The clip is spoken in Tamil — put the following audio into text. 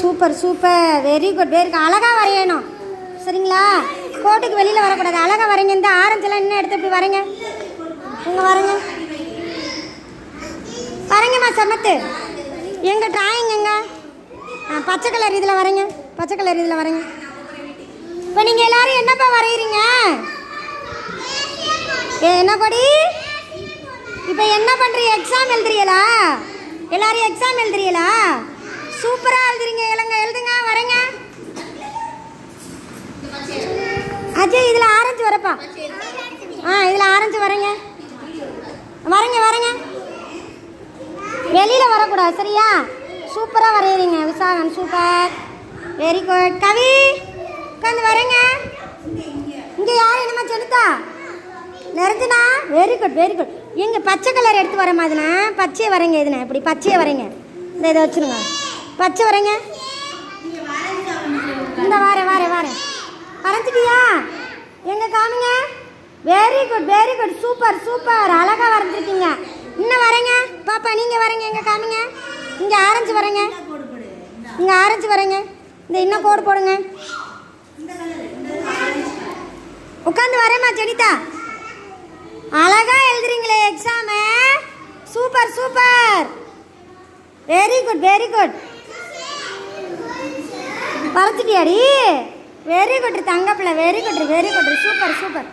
Super super. Very good very அழகாக வரையணும். சரிங்களா? கோட்டுக்கு வெளியில் வரக்கூடாது. அழகாக வரைங்க. இந்த ஆரஞ்செல்லாம் இன்னும் எடுத்து இப்படி வரீங்க? இங்கே வரங்க வரங்கம்மா சமத்து. எங்கள் டிராயிங் எங்க? பச்சை கலர் இதில் வரீங்க. பச்சை கலர் இதில் வரீங்க. இப்போ நீங்கள் எல்லாரும் என்னப்பா வரைகிறீங்க ஏ என்ன கொடி? இப்போ என்ன பண்ணுறீங்க எக்ஸாம் எழுதுறீங்களா? எல்லாரும் எக்ஸாம் எழுதுறீங்களா சூப்பராக எழுதுறீங்க எழுங்க எழுதுங்க வரேங்க அஜய் இதில் ஆரஞ்சு வரப்பா. ஆ இதில் ஆரஞ்சு வரேங்க. வரேங்க வரேங்க. வெளியில் வரக்கூடாது சரியா? சூப்பராக வரையிறீங்க Visakan super. Very good Kavi உட்காந்து வரேங்க. இங்கே யார்? என்னம்மா செலுத்தா நிறைஞ்சுனா வெரி குட் வெரி குட் இங்கே பச்சை கலர் எடுத்து வர மாதிரினா பச்சையை வரேங்க இதுனா இப்படி பச்சையை வரேங்க. இந்த இதை வச்சுருங்க. பச்சை வரேங்க. இந்த வாரம் காமிங்க very good very good super super அழகாக வரைஞ்சிருக்கீங்க. இன்னும் வரேங்க. பாப்பா நீங்கள் வரேங்க. எங்கே காமிங்க இங்கே ஆரஞ்சு வரேங்க. இங்கே ஆரஞ்சு வரேங்க. இந்த இன்னும் கோடு போடுங்க. உட்காந்து வரேம்மா ஜெனிதா. அழகா எழுதுறீங்களே exam super super very good very good வரைச்சிட்டியாடி very good தங்கப்பிள்ள very good very good super super.